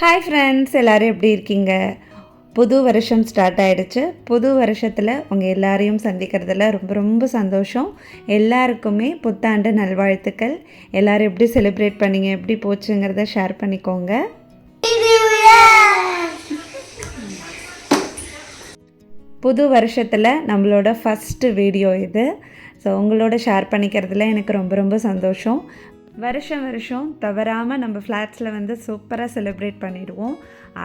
Hi friends எல்லோரும் எப்படி இருக்கீங்க? புது வருஷம் ஸ்டார்ட் ஆகிடுச்சு புது வருஷத்தில் உங்கள் எல்லாரையும் சந்திக்கிறதுல ரொம்ப ரொம்ப சந்தோஷம். எல்லாருக்குமே புத்தாண்டு நல்வாழ்த்துக்கள். எல்லோரும் எப்படி செலிப்ரேட் பண்ணீங்க? எப்படி போச்சுங்கிறத ஷேர் பண்ணிக்கோங்க. புது வருஷத்தில் நம்மளோட ஃபஸ்ட்டு வீடியோ இது. ஸோ உங்களோட ஷேர் பண்ணிக்கிறதுல எனக்கு ரொம்ப ரொம்ப சந்தோஷம். வருஷம் வருஷம் தவறாமல் நம்ம ஃப்ளாட்ஸில் வந்து சூப்பராக செலிப்ரேட் பண்ணிடுவோம்.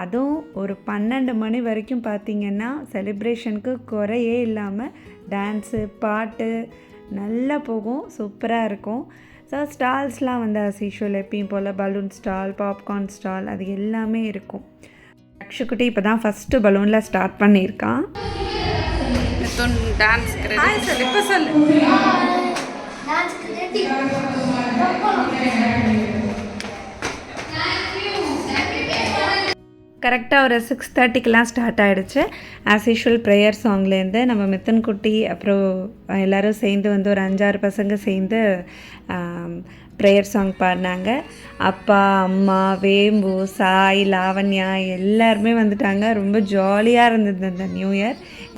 அதுவும் ஒரு பன்னெண்டு மணி வரைக்கும் பார்த்திங்கன்னா செலிப்ரேஷனுக்கு குறையே இல்லாமல் டான்ஸு பாட்டு நல்லா போகும் சூப்பராக இருக்கும். ஸோ ஸ்டால்ஸ்லாம் வந்து அஸ் யூஷுவல் எப்பயும் போல் பலூன் ஸ்டால் பாப்கார்ன் ஸ்டால் அது எல்லாமே இருக்கும். அக்ஷுக்குட்டி இப்போ தான் ஃபஸ்ட்டு பலூனில் ஸ்டார்ட் பண்ணியிருக்கான் டான்ஸ் ஹாய் சொல்லு இப்போ சொல்லு. கரெக்டாக ஒரு சிக்ஸ் தேர்ட்டிக்கெலாம் ஸ்டார்ட் ஆகிடுச்சு ஆஸ் யூஷுவல் ப்ரேயர் சாங்லேருந்து நம்ம மித்தன் குட்டி அப்புறம் எல்லோரும் சேர்ந்து வந்து ஒரு அஞ்சாறு பசங்க சேர்ந்து ப்ரேயர் சாங் பாடினாங்க. அப்பா அம்மா வேம்பு சாய் லாவண்யா எல்லாருமே வந்துட்டாங்க. ரொம்ப ஜாலியாக இருந்தது அந்த நியூ இயர்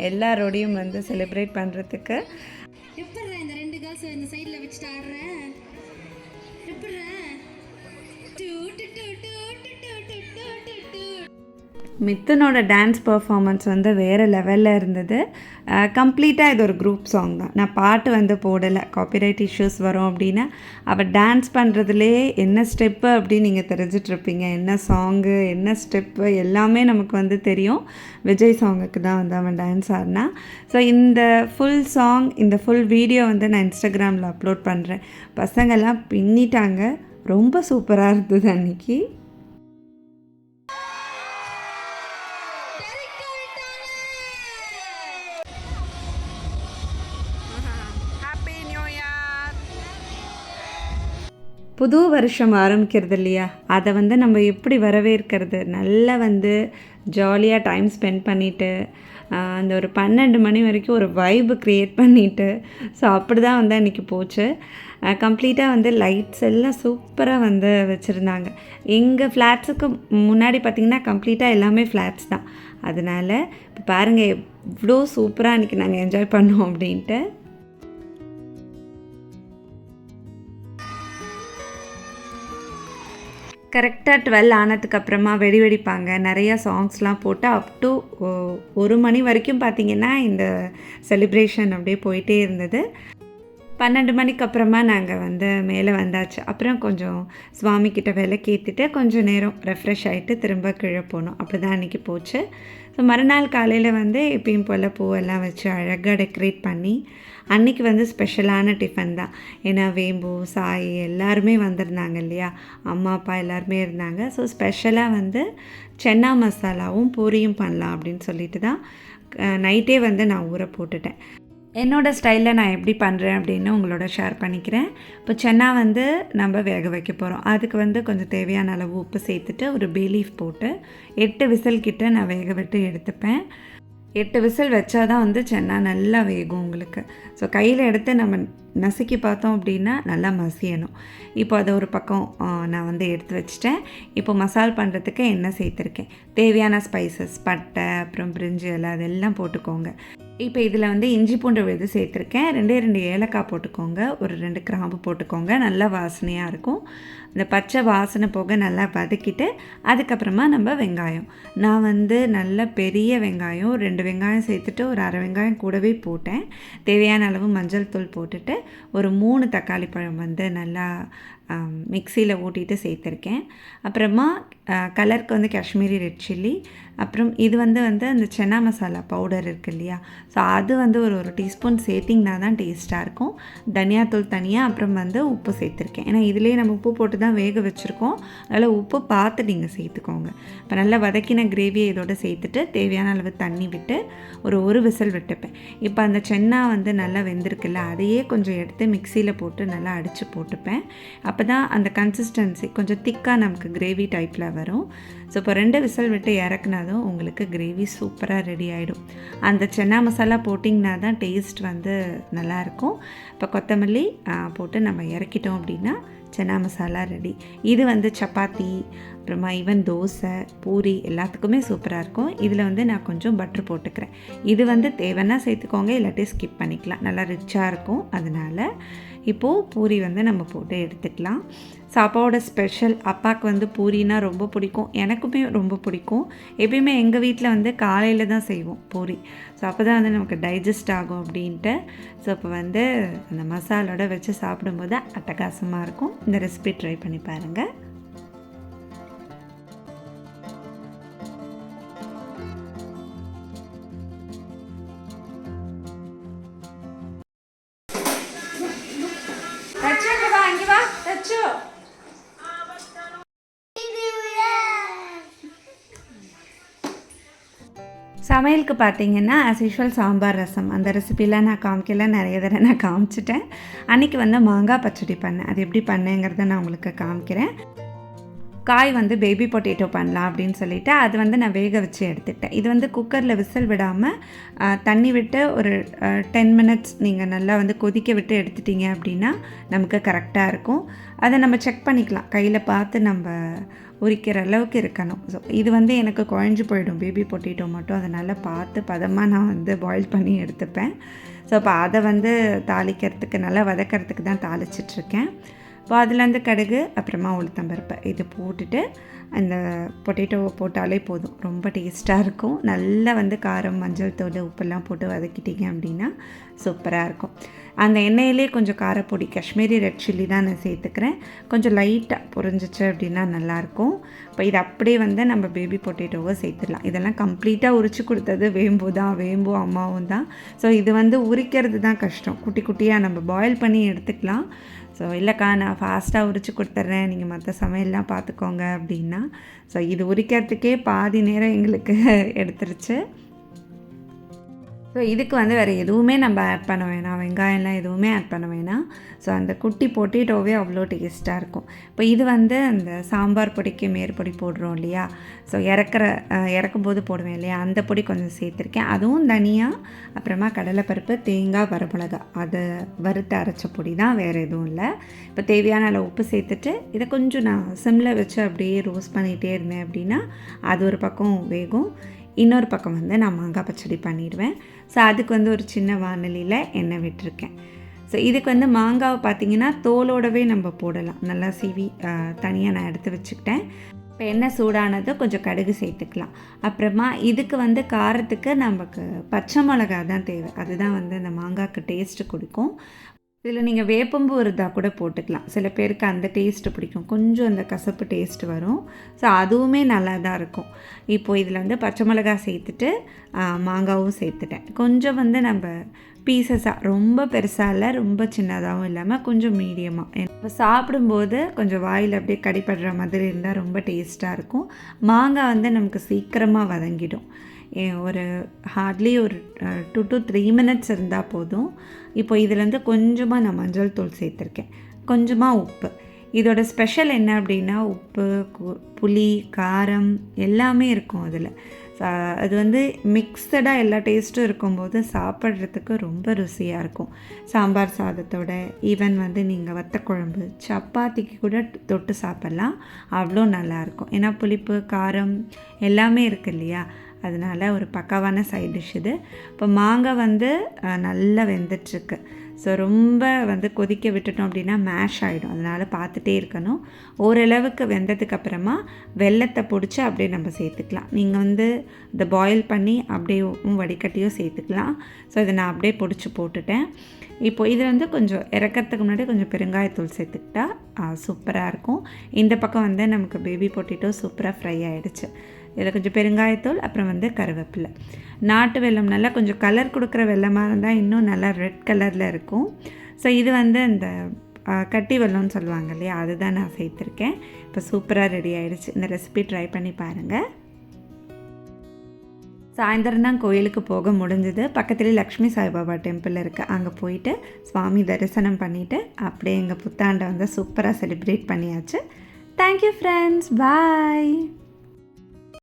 எல்லாரோடையும் வந்து செலிப்ரேட் பண்ணுறதுக்கு இந்த ரெண்டு கேர்ள்ஸ் இந்த சைடில் வச்சுட்டு ஆடுறேன் எப்படி டூ டூ டூ டூ டூ டூ டூ. மித்தனோட டான்ஸ் பர்ஃபாமன்ஸ் வந்து வேறு லெவலில் இருந்தது. கம்ப்ளீட்டாக இது ஒரு குரூப் சாங் தான். நான் பாட்டு வந்து போடலை. காப்பிரைட் இஷ்யூஸ் வரும் அப்படின்னா அவள் டான்ஸ் பண்ணுறதுலே என்ன ஸ்டெப்பு அப்படின்னு நீங்கள் தெரிஞ்சிட்ருப்பீங்க என்ன சாங்கு என்ன ஸ்டெப்பு எல்லாமே நமக்கு வந்து தெரியும். விஜய் சாங்குக்கு தான் வந்து அவன் டான்ஸ் ஆடினா. ஸோ இந்த ஃபுல் சாங் இந்த ஃபுல் வீடியோ வந்து நான் இன்ஸ்டாகிராமில் அப்லோட் பண்ணுறேன் பசங்கள்லாம் பின்னிட்டாங்க. ரொம்ப சூப்பராக இருந்தது அன்றைக்கி புது வருஷம் ஆரம்பிக்கிறது இல்லையா? அதை வந்து நம்ம எப்படி வரவேற்கிறது? நல்லா வந்து ஜாலியாக டைம் ஸ்பெண்ட் பண்ணிவிட்டு அந்த ஒரு பன்னெண்டு மணி வரைக்கும் ஒரு வைபு க்ரியேட் பண்ணிவிட்டு ஸோ அப்படி தான் வந்து அன்றைக்கி போச்சு. கம்ப்ளீட்டாக வந்து லைட்ஸ் எல்லாம் சூப்பராக வந்து வச்சுருந்தாங்க. எங்கள் ஃப்ளாட்ஸுக்கு முன்னாடி பார்த்திங்கன்னா கம்ப்ளீட்டாக எல்லாமே ஃப்ளாட்ஸ் தான். அதனால் இப்போ பாருங்கள் எவ்வளோ சூப்பராக அன்றைக்கி நாங்கள் என்ஜாய் பண்ணோம் அப்படின்ட்டு. கரெக்டாக டுவெல் ஆனதுக்கப்புறமா வெடி வெடிப்பாங்க. நிறையா சாங்ஸ்லாம் போட்டு அப் டு ஒரு மணி வரைக்கும் பார்த்திங்கன்னா இந்த செலிப்ரேஷன் அப்படியே போயிட்டே இருந்தது. பன்னெண்டு மணிக்கு அப்புறமா நாங்கள் வந்து மேலே வந்தாச்சு. அப்புறம் கொஞ்சம் சுவாமி கிட்ட விளக்கேற்றிட்டு கொஞ்சம் நேரம் ரெஃப்ரெஷ் ஆகிட்டு திரும்ப கீழே போனோம். அப்படி தான் அன்றைக்கி போச்சு. ஸோ மறுநாள் காலையில் வந்து எப்பயும் போல் பூவெல்லாம் வச்சு அழகாக டெக்கரேட் பண்ணி அன்றைக்கி வந்து ஸ்பெஷலான டிஃபன் தான். ஏன்னா வேம்பு சாய் எல்லாருமே வந்திருந்தாங்க இல்லையா? அம்மா அப்பா எல்லாருமே இருந்தாங்க. ஸோ ஸ்பெஷலாக வந்து சென்னா மசாலாவும் பூரியும் பண்ணலாம் அப்படின்னு சொல்லிட்டு தான் நைட்டே வந்து நான் ஊற போட்டுட்டேன். என்னோடய ஸ்டைலில் நான் எப்படி பண்ணுறேன் அப்படின்னு உங்களோட ஷேர் பண்ணிக்கிறேன். இப்போ சென்னா வந்து நம்ம வேக வைக்க போகிறோம் அதுக்கு வந்து கொஞ்சம் தேவையான அளவு உப்பு சேர்த்துட்டு ஒரு பேலீஃப் போட்டு எட்டு விசில் கிட்ட நான் வேக விட்டு எடுத்துப்பேன். எட்டு விசில் வச்சா தான் வந்து சென்னா நல்லா வேகும் உங்களுக்கு. ஸோ கையில் எடுத்து நம்ம நசுக்கி பார்த்தோம் அப்படின்னா நல்லா மசியணும். இப்போ அதை ஒரு பக்கம் நான் வந்து எடுத்து வச்சுட்டேன். இப்போ மசால் பண்ணுறதுக்கு என்ன சேர்த்துருக்கேன். தேவையான ஸ்பைசஸ் பட்டை அப்புறம் பிரிஞ்சு எல்லாம் அதெல்லாம் போட்டுக்கோங்க. இப்போ இதில் வந்து இஞ்சி பூண்டு விழுது சேர்த்துருக்கேன். ரெண்டே ரெண்டு ஏலக்காய் போட்டுக்கோங்க. ஒரு ரெண்டு கிராம்பு போட்டுக்கோங்க. நல்லா வாசனையாக இருக்கும். இந்த பச்சை வாசனை போக நல்லா வதக்கிட்டு அதுக்கப்புறமா நம்ம வெங்காயம். நான் வந்து நல்ல பெரிய வெங்காயம் ரெண்டு வெங்காயம் சேர்த்துட்டு ஒரு அரை வெங்காயம் கூடவே போட்டேன். தேவையான அளவு மஞ்சள் தூள் போட்டுட்டு ஒரு மூணு தக்காளி பழம் வந்து நல்லா மிக்சியில் ஊட்டிட்டு சேர்த்துருக்கேன். அப்புறமா கலருக்கு வந்து காஷ்மீரி ரெட் சில்லி. அப்புறம் இது வந்து வந்து அந்த சென்னா மசாலா பவுடர் இருக்குது இல்லையா? ஸோ அது வந்து ஒரு ஒரு டீஸ்பூன் சேர்த்திங்கன்னா தான் டேஸ்ட்டாக இருக்கும். தனியாத்தூள் தனியாக அப்புறம் வந்து உப்பு சேர்த்துருக்கேன். ஏன்னா இதுலேயே நம்ம உப்பு போட்டு தான் வேக வச்சுருக்கோம். அதனால் உப்பு பார்த்து நீங்கள் சேர்த்துக்கோங்க. இப்போ நல்லா வதக்கின கிரேவியை இதோட சேர்த்துட்டு தேவையான அளவு தண்ணி விட்டு ஒரு ஒரு விசில் விட்டுப்பேன். இப்போ அந்த சென்னா வந்து நல்லா வெந்திருக்குல்ல அதையே கொஞ்சம் எடுத்து மிக்சியில் போட்டு நல்லா அடித்து போட்டுப்பேன். அப்போ தான் அந்த கன்சிஸ்டன்சி கொஞ்சம் திக்காக நமக்கு கிரேவி டைப்பில் வரும். ஸோ இப்போ ரெண்டு விசில் விட்டு இறக்குனதும் உங்களுக்கு கிரேவி சூப்பராக ரெடி ஆகிடும் அந்த சென்னா மசாலா போட்டிங்கன்னா தான் டேஸ்ட் வந்து நல்லாயிருக்கும் இப்போ கொத்தமல்லி போட்டு நம்ம இறக்கிட்டோம் அப்படின்னா சென்னா மசாலா ரெடி இது வந்து சப்பாத்தி அப்புறமா ஈவன் தோசை பூரி எல்லாத்துக்குமே சூப்பராக இருக்கும். இதில் வந்து நான் கொஞ்சம் பட்டர் போட்டுக்கிறேன். இது வந்து தேவைன்னா சேர்த்துக்கோங்க இல்லாட்டி ஸ்கிப் பண்ணிக்கலாம். நல்லா ரிச்சாக இருக்கும். அதனால் இப்போது பூரி வந்து நம்ம போட்டு எடுத்துக்கலாம். சாப்பாவோட ஸ்பெஷல் அப்பாவுக்கு வந்து பூரினா ரொம்ப பிடிக்கும் எனக்குமே ரொம்ப பிடிக்கும். எப்பயுமே எங்கள் வீட்டில் வந்து காலையில் தான் செய்வோம் பூரி. ஸோ அப்போ தான் வந்து நமக்கு டைஜஸ்ட் ஆகும் அப்படின்ட்டு. ஸோ இப்போ வந்து அந்த மசாலோட வச்சு சாப்பிடும்போது அட்டகாசமாக இருக்கும். இந்த ரெசிபி ட்ரை பண்ணி பாருங்கள் சமையலுக்கு பார்த்தீங்கன்னா ஆஸ் யூஷுவல் சாம்பார் ரசம். அந்த ரெசிபிலாம் நான் காமிக்கல. நிறைய தடவை நான் காமிச்சிட்டேன். அன்றைக்கி வந்து மாங்காய் பச்சடி பண்ணேன். அது எப்படி பண்ணேங்கிறத நான் உங்களுக்கு காமிக்கிறேன். காய் வந்து பேபி பொட்டேட்டோ பண்ணலாம் அப்படின்னு சொல்லிட்டு அது வந்து நான் வேக வச்சு எடுத்துட்டேன் இது வந்து குக்கரில் விசில் விடாமல் தண்ணி விட்டு ஒரு டென் மினிட்ஸ் நீங்கள் நல்லா வந்து கொதிக்க விட்டு எடுத்துட்டீங்க அப்படின்னா நமக்கு கரெக்டாக இருக்கும். அதை நம்ம செக் பண்ணிக்கலாம். கையில் பார்த்து நம்ம உரிக்கிற அளவுக்கு இருக்கணும். ஸோ இது வந்து எனக்கு குழஞ்சு போயிடும். பேபி பொட்டேட்டோ மட்டும் அதனால் பார்த்து பதமாக நான் வந்து பாயில் பண்ணி எடுத்துப்பேன். ஸோ இப்போ அதை வந்து தாளிக்கிறதுக்கு நல்லா வதக்கிறதுக்கு தான் தாளிச்சிட்ருக்கேன் இப்போ அதுலேருந்து கடுகு அப்புறமா உளுத்தம்பருப்பு. இது போட்டுட்டு அந்த பொட்டேட்டோவை போட்டாலே போதும். ரொம்ப டேஸ்ட்டாக இருக்கும். நல்லா வந்து காரம் மஞ்சள் தூள் உப்பெல்லாம் போட்டு வதக்கிட்டீங்க அப்படின்னா சூப்பராக இருக்கும். அந்த எண்ணெயிலே கொஞ்சம் காரப்பொடி காஷ்மீரி ரெட் சில்லி தான் நான் சேர்த்துக்கிறேன். கொஞ்சம் லைட்டாக பொரிஞ்சிச்சு அப்படின்னா நல்லாயிருக்கும் இப்போ இது அப்படியே வந்து நம்ம பேபி பொட்டேட்டோவை சேர்த்துடலாம். இதெல்லாம் கம்ப்ளீட்டாக உரிச்சு கொடுத்தது வேம்பு தான். வேம்பு அம்மாவும் தான். ஸோ இது வந்து உரிக்கிறது தான் கஷ்டம். குட்டி குட்டியாக நம்ம பாயில் பண்ணி எடுத்துக்கலாம். ஸோ இல்லைக்கா நான் ஃபாஸ்ட்டாக உரிச்சு கொடுத்துட்றேன். நீங்கள் மற்ற சமையல்லாம் பார்த்துக்கோங்க அப்படின்னா ஸோ இது உரிக்கிறதுக்கே பாதி நேரம் எங்களுக்கு எடுத்துருச்சு. ஸோ இதுக்கு வந்து வேறு எதுவுமே நம்ம ஆட் பண்ண வேணாம். வெங்காயம்லாம் எதுவுமே ஆட் பண்ண வேணாம். ஸோ அந்த குட்டி பொட்டேட்டோவே அவ்வளோ டேஸ்ட்டாக இருக்கும். இப்போ இது வந்து அந்த சாம்பார் பொடிக்கு மேற்பொடி போடுறோம் இல்லையா? ஸோ இறக்குற இறக்கும்போது இறக்கும் போது போடுவேன் இல்லையா? அந்த பொடி கொஞ்சம் சேர்த்துருக்கேன். அதுவும் தனியாக அப்புறமா கடலைப்பருப்பு தேங்காய் வரமிளகா. அதை வறுத்து அரைச்ச பொடி தான் வேறு எதுவும் இல்லை. இப்போ தேவையான அளவு உப்பு சேர்த்துட்டு இதை கொஞ்சம் நான் சிம்மில் வச்சு அப்படியே ரோஸ்ட் பண்ணிகிட்டே இருந்தேன் அப்படின்னா அது ஒரு பக்கம் வேகும். இன்னொரு பக்கம் வந்து நான் மாங்காய் பச்சடி பண்ணிடுவேன். ஸோ அதுக்கு வந்து ஒரு சின்ன வானலியில் எண்ணெய் விட்டுருக்கேன். ஸோ இதுக்கு வந்து மாங்காவை பார்த்திங்கன்னா தோலோடவே நம்ம போடலாம். நல்லா சீவி தனியாக நான் எடுத்து வச்சுக்கிட்டேன். இப்போ எண்ணெய் சூடானதும் கொஞ்சம் கடுகு சேர்த்துக்கலாம். அப்புறமா இதுக்கு வந்து காரத்துக்கு நமக்கு பச்சை மிளகா தான் தேவை. அதுதான் வந்து அந்த மாங்காய்க்கு டேஸ்ட்டு கொடுக்கும். இதில் நீங்கள் வேப்பம்பு இருந்தால் கூட போட்டுக்கலாம். சில பேருக்கு அந்த டேஸ்ட்டு பிடிக்கும். கொஞ்சம் அந்த கசப்பு டேஸ்ட் வரும். ஸோ அதுவுமே நல்லா தான் இருக்கும். இப்போது இதில் வந்து பச்சை மிளகாய் சேர்த்துட்டு மாங்காவும் சேர்த்துட்டேன். கொஞ்சம் வந்து நம்ம பீசஸாக ரொம்ப பெருசாக இல்லை ரொம்ப சின்னதாகவும் இல்லாமல் கொஞ்சம் மீடியமாக இப்போ சாப்பிடும்போது கொஞ்சம் வாயில் அப்படியே கடிப்படுற மாதிரி இருந்தால் ரொம்ப டேஸ்ட்டாக இருக்கும். மாங்காய் வந்து நமக்கு சீக்கிரமாக வதங்கிடும். ஒரு ஹார்ட்லி ஒரு டூ டு த்ரீ மினிட்ஸ் இருந்தால் போதும். இப்போ இதுலேருந்து கொஞ்சமாக நான் மஞ்சள் தூள் சேர்த்துருக்கேன். கொஞ்சமாக உப்பு. இதோட ஸ்பெஷல் என்ன அப்படின்னா உப்பு கு- புளி காரம் எல்லாமே இருக்கும் அதில். அது வந்து மிக்சடாக எல்லா டேஸ்ட்டும் இருக்கும்போது சாப்பிட்றதுக்கு ரொம்ப ருசியாக இருக்கும். சாம்பார் சாதத்தோட ஈவன் வந்து நீங்கள் வத்தக்குழம்பு சப்பாத்திக்கு கூட தொட்டு சாப்பிட்லாம். அவ்வளோ நல்லாயிருக்கும் ஏன்னா புளிப்பு காரம் எல்லாமே இருக்கு இல்லையா? அதனால ஒரு பக்காவான சைட் டிஷ் இது. இப்போ மாங்காய் வந்து நல்லா வெந்துட்டுருக்கு. ஸோ ரொம்ப வந்து கொதிக்க விட்டுட்டோம் அப்படின்னா மேஷ் ஆகிடும் அதனால் பார்த்துட்டே இருக்கணும். ஓரளவுக்கு வெந்ததுக்கு அப்புறமா வெள்ளத்தை பிடிச்சி அப்படியே நம்ம சேர்த்துக்கலாம். நீங்கள் வந்து இதை பாயில் பண்ணி அப்படியும் வடிகட்டியும் சேர்த்துக்கலாம். ஸோ இதை நான் அப்படியே பிடிச்சி போட்டுட்டேன். இப்போ இது வந்து கொஞ்சம் இறக்கறதுக்கு முன்னாடி கொஞ்சம் பெருங்காயத்தூள் சேர்த்துக்கிட்டா சூப்பராக இருக்கும். இந்த பக்கம் வந்து நமக்கு பேபி பொட்டிட்டோ சூப்பராக ஃப்ரை ஆகிடுச்சு இதில் கொஞ்சம் பெருங்காயத்தூள் அப்புறம் வந்து கருவேப்பிலை. நாட்டு வெல்லம் நல்லா கொஞ்சம் கலர் கொடுக்குற வெல்லமாக இருந்தால் இன்னும் நல்லா ரெட் கலரில் இருக்கும். ஸோ இது வந்து இந்த கட்டி வெல்லம்னு சொல்லுவாங்க இல்லையா? அதுதான் நான் சேர்த்துருக்கேன். இப்போ சூப்பராக ரெடி ஆகிடுச்சு இந்த ரெசிபி ட்ரை பண்ணி பாருங்கள் சாயந்தரம் தான் கோயிலுக்கு போக முடிஞ்சது. பக்கத்துலேயே லக்ஷ்மி சாய்பாபா டெம்பிள் இருக்குது அங்கே போயிட்டு சுவாமி தரிசனம் பண்ணிவிட்டு அப்படியே எங்கள் புத்தாண்டை வந்து சூப்பராக செலிப்ரேட் பண்ணியாச்சு. Thank you friends bye